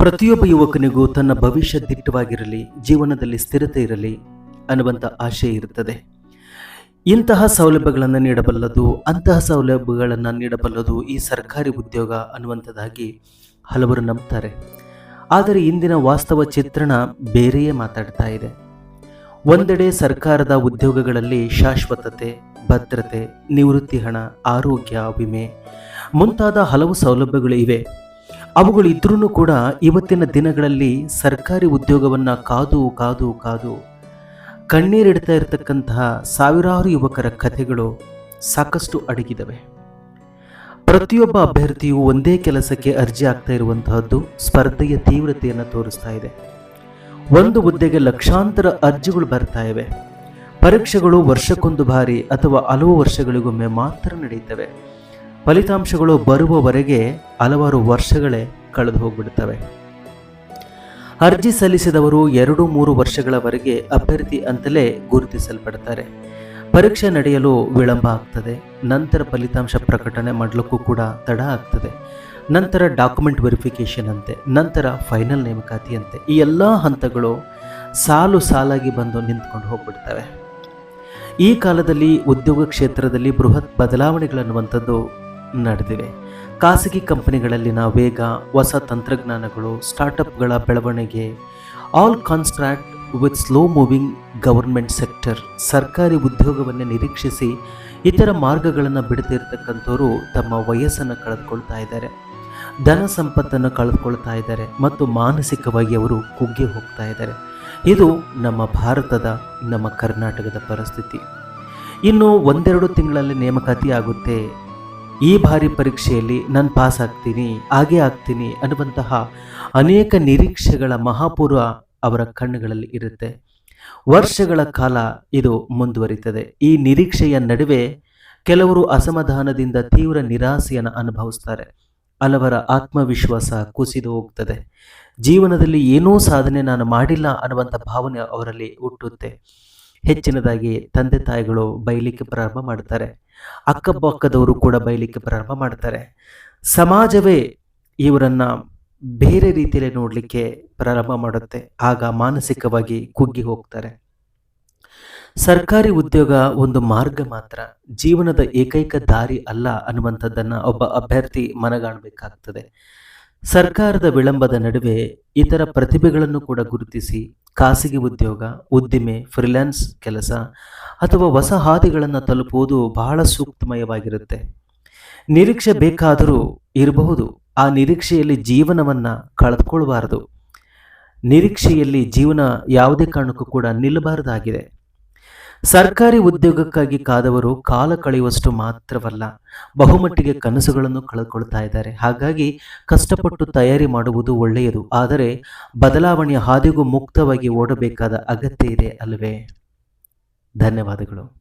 ಪ್ರತಿಯೊಬ್ಬ ಯುವಕನಿಗೂ ತನ್ನ ಭವಿಷ್ಯ ದಿಟ್ಟವಾಗಿರಲಿ, ಜೀವನದಲ್ಲಿ ಸ್ಥಿರತೆ ಇರಲಿ ಅನ್ನುವಂಥ ಆಶೆ ಇರುತ್ತದೆ. ಇಂತಹ ಸೌಲಭ್ಯಗಳನ್ನು ನೀಡಬಲ್ಲದು, ಅಂತಹ ಸೌಲಭ್ಯಗಳನ್ನು ನೀಡಬಲ್ಲದು ಈ ಸರ್ಕಾರಿ ಉದ್ಯೋಗ ಅನ್ನುವಂಥದ್ದಾಗಿ ಹಲವರು ನಂಬ್ತಾರೆ. ಆದರೆ ಇಂದಿನ ವಾಸ್ತವ ಚಿತ್ರಣ ಬೇರೆಯೇ ಮಾತಾಡ್ತಾ ಇದೆ. ಒಂದೆಡೆ ಸರ್ಕಾರದ ಉದ್ಯೋಗಗಳಲ್ಲಿ ಶಾಶ್ವತತೆ, ಭದ್ರತೆ, ನಿವೃತ್ತಿ ಹಣ, ಆರೋಗ್ಯ, ವಿಮೆ ಮುಂತಾದ ಹಲವು ಸೌಲಭ್ಯಗಳು ಇವೆ. ಅವುಗಳು ಇದ್ರೂ ಕೂಡ ಇವತ್ತಿನ ದಿನಗಳಲ್ಲಿ ಸರ್ಕಾರಿ ಉದ್ಯೋಗವನ್ನು ಕಾದು ಕಾದು ಕಾದು ಕಣ್ಣೀರಿಡ್ತಾ ಇರತಕ್ಕಂತಹ ಸಾವಿರಾರು ಯುವಕರ ಕಥೆಗಳು ಸಾಕಷ್ಟು ಅಡಗಿದವೆ. ಪ್ರತಿಯೊಬ್ಬ ಅಭ್ಯರ್ಥಿಯು ಒಂದೇ ಕೆಲಸಕ್ಕೆ ಅರ್ಜಿ ಆಗ್ತಾ ಇರುವಂತಹದ್ದು ಸ್ಪರ್ಧೆಯ ತೀವ್ರತೆಯನ್ನು ತೋರಿಸ್ತಾ ಇದೆ. ಒಂದು ಹುದ್ದೆಗೆ ಲಕ್ಷಾಂತರ ಅರ್ಜಿಗಳು ಬರ್ತಾ ಇವೆ. ಪರೀಕ್ಷೆಗಳು ವರ್ಷಕ್ಕೊಂದು ಬಾರಿ ಅಥವಾ ಹಲವು ವರ್ಷಗಳಿಗೊಮ್ಮೆ ಮಾತ್ರ ನಡೀತವೆ ಫಲಿತಾಂಶಗಳು ಬರುವವರೆಗೆ ಹಲವಾರು ವರ್ಷಗಳೇ ಕಳೆದು ಹೋಗ್ಬಿಡುತ್ತವೆ. ಅರ್ಜಿ ಸಲ್ಲಿಸಿದವರು ಎರಡು ಮೂರು ವರ್ಷಗಳವರೆಗೆ ಅಭ್ಯರ್ಥಿ ಅಂತಲೇ ಗುರುತಿಸಲ್ಪಡ್ತಾರೆ. ಪರೀಕ್ಷೆ ನಡೆಯಲು ವಿಳಂಬ ಆಗ್ತದೆ. ನಂತರ ಫಲಿತಾಂಶ ಪ್ರಕಟಣೆ ಮಾಡಲಿಕ್ಕೂ ಕೂಡ ತಡ ಆಗ್ತದೆ. ನಂತರ ಡಾಕ್ಯುಮೆಂಟ್ ವೆರಿಫಿಕೇಷನ್ ಅಂತೆ, ನಂತರ ಫೈನಲ್ ನೇಮಕಾತಿ ಅಂತೆ ಈ ಎಲ್ಲ ಹಂತಗಳು ಸಾಲು ಸಾಲಾಗಿ ಬಂದು ನಿಂತ್ಕೊಂಡು ಹೋಗ್ಬಿಡ್ತವೆ. ಈ ಕಾಲದಲ್ಲಿ ಉದ್ಯೋಗ ಕ್ಷೇತ್ರದಲ್ಲಿ ಬೃಹತ್ ಬದಲಾವಣೆಗಳನ್ನುವಂಥದ್ದು ನಡೆದಿವೆ. ಖಾಸಗಿ ಕಂಪನಿಗಳಲ್ಲಿನ ವೇಗ ಹೊಸ ತಂತ್ರಜ್ಞಾನಗಳು ಸ್ಟಾರ್ಟಪ್ಗಳ ಬೆಳವಣಿಗೆ all contrast with slow moving government sector ಸರ್ಕಾರಿ ಉದ್ಯೋಗವನ್ನು ನಿರೀಕ್ಷಿಸಿ ಇತರ ಮಾರ್ಗಗಳನ್ನು ಬಿಡದಿರತಕ್ಕಂಥವರು ತಮ್ಮ ವಯಸ್ಸನ್ನು ಕಳೆದುಕೊಳ್ತಾ ಇದ್ದಾರೆ. ಧನ ಸಂಪತ್ತನ್ನು ಕಳೆದುಕೊಳ್ತಾ ಇದ್ದಾರೆ ಮತ್ತು ಮಾನಸಿಕವಾಗಿ ಅವರು ಕುಗ್ಗಿ ಹೋಗ್ತಾ ಇದ್ದಾರೆ. ಇದು ನಮ್ಮ ಭಾರತದ, ನಮ್ಮ ಕರ್ನಾಟಕದ ಪರಿಸ್ಥಿತಿ. ಇನ್ನು ಒಂದೆರಡು ತಿಂಗಳಲ್ಲಿ ನೇಮಕಾತಿ ಆಗುತ್ತೆ. ಈ ಬಾರಿ ಪರೀಕ್ಷೆಯಲ್ಲಿ ನಾನು ಪಾಸ್ ಆಗ್ತೀನಿ, ಹಾಗೆ ಆಗ್ತೀನಿ ಅನ್ನುವಂತಹ ಅನೇಕ ನಿರೀಕ್ಷೆಗಳ ಮಹಾಪೂರ್ವ ಅವರ ಕಣ್ಣುಗಳಲ್ಲಿ ಇರುತ್ತೆ. ವರ್ಷಗಳ ಕಾಲ ಇದು ಮುಂದುವರಿತದೆ. ಈ ನಿರೀಕ್ಷೆಯ ನಡುವೆ ಕೆಲವರು ಅಸಮಾಧಾನದಿಂದ ತೀವ್ರ ನಿರಾಸೆಯನ್ನು ಅನುಭವಿಸ್ತಾರೆ. ಹಲವರ ಆತ್ಮವಿಶ್ವಾಸ ಕುಸಿದು ಹೋಗ್ತದೆ. ಜೀವನದಲ್ಲಿ ಏನೂ ಸಾಧನೆ ನಾನು ಮಾಡಿಲ್ಲ ಅನ್ನುವಂಥ ಭಾವನೆ ಅವರಲ್ಲಿ ಹುಟ್ಟುತ್ತೆ. ಹೆಚ್ಚಿನದಾಗಿ ತಂದೆ ತಾಯಿಗಳು ಬೈಲಿಕ್ಕೆ ಪ್ರಾರಂಭ ಮಾಡ್ತಾರೆ. ಅಕ್ಕಪಕ್ಕದವರು ಕೂಡ ಬೈಲಿಕ್ಕೆ ಪ್ರಾರಂಭ ಮಾಡ್ತಾರೆ. ಸಮಾಜವೇ ಇವರನ್ನ ಬೇರೆ ರೀತಿಯಲ್ಲಿ ನೋಡಲಿಕ್ಕೆ ಪ್ರಾರಂಭ ಮಾಡುತ್ತೆ. ಆಗ ಮಾನಸಿಕವಾಗಿ ಕುಗ್ಗಿ ಹೋಗ್ತಾರೆ. ಸರ್ಕಾರಿ ಉದ್ಯೋಗ ಒಂದು ಮಾರ್ಗ ಮಾತ್ರ. ಜೀವನದ ಏಕೈಕ ದಾರಿ ಅಲ್ಲ ಅನ್ನುವಂಥದ್ದನ್ನು ಒಬ್ಬ ಅಭ್ಯರ್ಥಿ ಮನಗಾಣಬೇಕಾಗ್ತದೆ. ಸರ್ಕಾರದ ವಿಳಂಬದ ನಡುವೆ ಇತರ ಪ್ರತಿಭೆಗಳನ್ನು ಕೂಡ ಗುರುತಿಸಿ ಖಾಸಗಿ ಉದ್ಯೋಗ, ಉದ್ದಿಮೆ ಫ್ರೀಲ್ಯಾನ್ಸ್ ಕೆಲಸ ಅಥವಾ ಹೊಸ ತಲುಪುವುದು ಬಹಳ ಸೂಕ್ತಮಯವಾಗಿರುತ್ತೆ ನಿರೀಕ್ಷೆ ಬೇಕಾದರೂ ಇರಬಹುದು. ಆ ನಿರೀಕ್ಷೆಯಲ್ಲಿ ಜೀವನವನ್ನು ಕಳೆದುಕೊಳ್ಬಾರದು. ನಿರೀಕ್ಷೆಯಲ್ಲಿ ಜೀವನ ಯಾವುದೇ ಕಾರಣಕ್ಕೂ ಕೂಡ ನಿಲ್ಲಬಾರದಾಗಿದೆ. ಸರ್ಕಾರಿ ಉದ್ಯೋಗಕ್ಕಾಗಿ ಕಾದವರು ಕಾಲ ಕಳೆಯುವಷ್ಟು ಮಾತ್ರವಲ್ಲ, ಬಹುಮಟ್ಟಿಗೆ ಕನಸುಗಳನ್ನು ಕಳೆದುಕೊಳ್ತಾ ಇದ್ದಾರೆ. ಹಾಗಾಗಿ ಕಷ್ಟಪಟ್ಟು ತಯಾರಿ ಮಾಡುವುದು ಒಳ್ಳೆಯದು, ಆದರೆ ಬದಲಾವಣೆಯ ಹಾದಿಗೂ ಮುಕ್ತವಾಗಿ ಓಡಬೇಕಾದ ಅಗತ್ಯ ಇದೆ ಅಲ್ವೇ? ಧನ್ಯವಾದಗಳು.